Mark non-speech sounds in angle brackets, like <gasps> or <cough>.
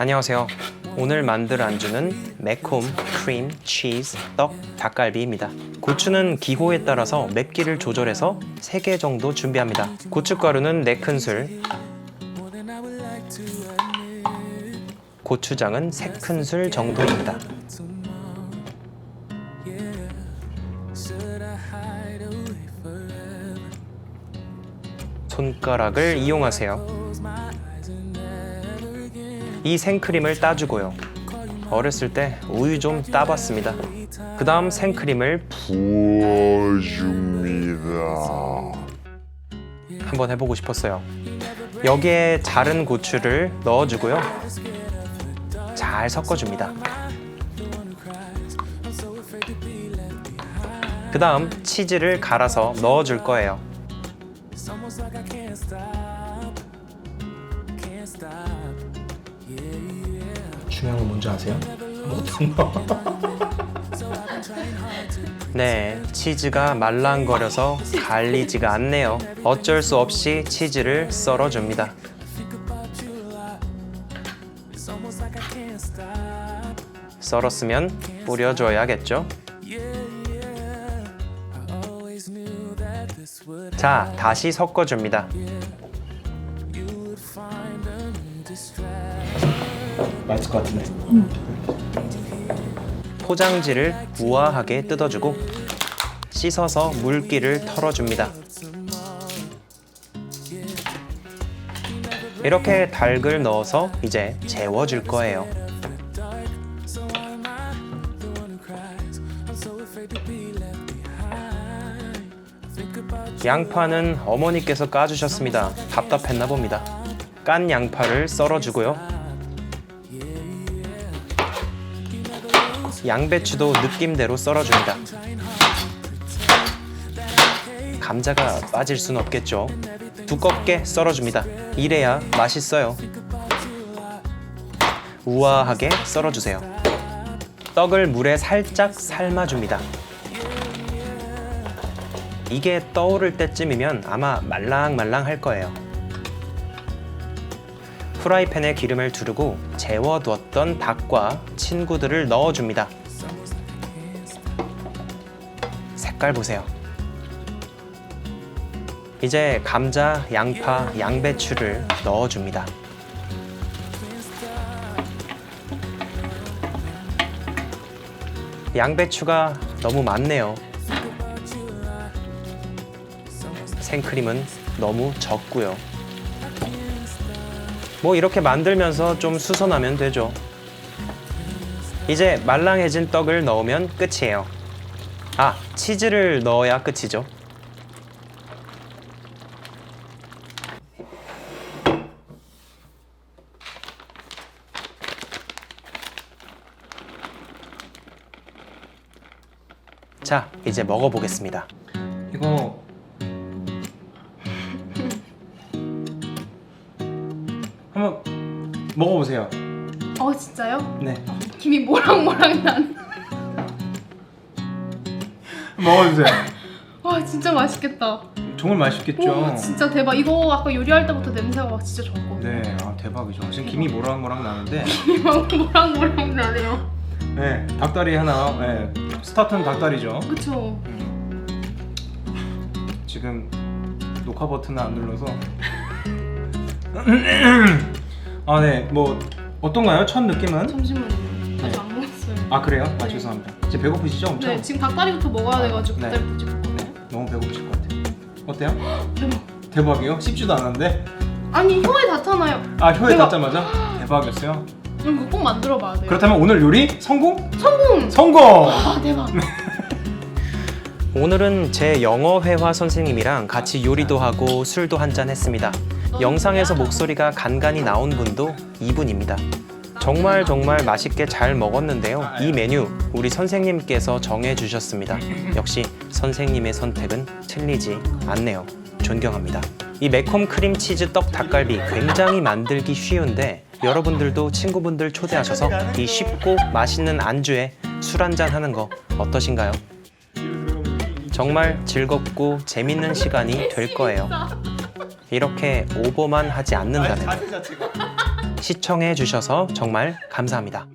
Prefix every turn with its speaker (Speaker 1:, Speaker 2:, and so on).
Speaker 1: 안녕하세요. 오늘 만들 안주는 매콤 크림 치즈 떡 닭갈비입니다. 고추는 기호에 따라서 맵기를 조절해서 3개 정도 준비합니다. 고춧가루는 4큰술 고추장은 3큰술 정도입니다. 손가락을 이용하세요. 이 생크림을 따주고요. 어렸을 때 우유 좀 따봤습니다. 그 다음 생크림을
Speaker 2: 부어줍니다.
Speaker 1: 한번 해보고 싶었어요. 여기에 자른 고추를 넣어주고요. 잘 섞어줍니다. 그 다음 치즈를 갈아서 넣어줄 거예요. 중요한 건 뭔지 아세요? <laughs> 네, 치즈가 말랑거려서 갈리지가 않네요. 어쩔 수 없이 치즈를 썰어줍니다. 썰었으면 뿌려줘야겠죠? 자, 다시 섞어줍니다. 맛있을 것 같은데. 포장지를 우아하게 뜯어주고 씻어서 물기를 털어줍니다. 이렇게 닭을 넣어서 이제 재워줄 거예요. 양파는 어머니께서 까주셨습니다. 답답했나 봅니다. 깐 양파를 썰어주고요. 양배추도 느낌대로 썰어줍니다. 감자가 빠질 순 없겠죠. 두껍게 썰어줍니다. 이래야 맛있어요. 우아하게 썰어주세요. 떡을 물에 살짝 삶아줍니다. 이게 떠오를 때쯤이면 아마 말랑말랑 할 거예요. 프라이팬에 기름을 두르고 재워두었던 닭과 친구들을 넣어줍니다. 색깔 보세요. 이제 감자, 양파, 양배추를 넣어줍니다. 양배추가 너무 많네요. 생크림은 너무 적고요. 뭐 이렇게 만들면서 좀 수선하면 되죠. 이제 말랑해진 떡을 넣으면 끝이에요. 아, 치즈를 넣어야 끝이죠. 자, 이제 먹어보겠습니다. 이거 한번 먹어보세요.
Speaker 3: 어 진짜요?
Speaker 1: 네.
Speaker 3: 김이 모락모락 난.
Speaker 1: 먹어주세요. <laughs>
Speaker 3: 와 진짜 맛있겠다.
Speaker 1: 정말 맛있겠죠.
Speaker 3: 오 진짜 대박. 이거 아까 요리할 때부터 냄새가 막 진짜 좋고.
Speaker 1: 네, 아, 대박이죠. 지금 김이 모락모락 나는데, <laughs>
Speaker 3: 김이 막 모락모락 나네요.
Speaker 1: 네, 닭다리 하나, 네, 스타트는 닭다리죠.
Speaker 3: 그쵸?
Speaker 1: 지금 녹화 버튼을 안 눌러서. 아, 네, 뭐 어떤가요? 첫 느낌은?
Speaker 3: 잠시만요. 아직 안 먹었어요.
Speaker 1: 아 그래요? 아 죄송합니다. 이제 배고프시죠, 엄청?
Speaker 3: 네 지금 닭다리부터 먹어야 돼가지고
Speaker 1: 네.
Speaker 3: 그때부터 찍었거든요.
Speaker 1: 너무 배고프실 것 같아요. 어때요? <gasps>
Speaker 3: 대박.
Speaker 1: 대박이요? 씹지도 않았는데?
Speaker 3: 아니 혀에 닿잖아요.
Speaker 1: 아 혀에
Speaker 3: 대박.
Speaker 1: 닿자마자 <gasps> 대박이었어요.
Speaker 3: 이거 꼭 만들어 봐야 돼요.
Speaker 1: 그렇다면 오늘 요리 성공?
Speaker 3: 성공.
Speaker 1: 성공!
Speaker 3: 아 대박. <laughs>
Speaker 1: 오늘은 제 영어 회화 선생님이랑 같이 요리도 하고 술도 한잔 했습니다. 영상에서 목소리가 간간히 나온 분도 이분입니다. 정말 정말 맛있게 잘 먹었는데요. 이 메뉴 우리 선생님께서 정해 주셨습니다. 역시 선생님의 선택은 틀리지 않네요. 존경합니다. 이 매콤 크림 치즈 떡 닭갈비 굉장히 만들기 쉬운데 여러분들도 친구분들 초대하셔서 이 쉽고 맛있는 안주에 술 한잔 하는 거 어떠신가요? 정말 즐겁고 재밌는 시간이 될 거예요. 이렇게 오버만 하지
Speaker 2: 자체가
Speaker 1: 시청해 주셔서 정말 감사합니다.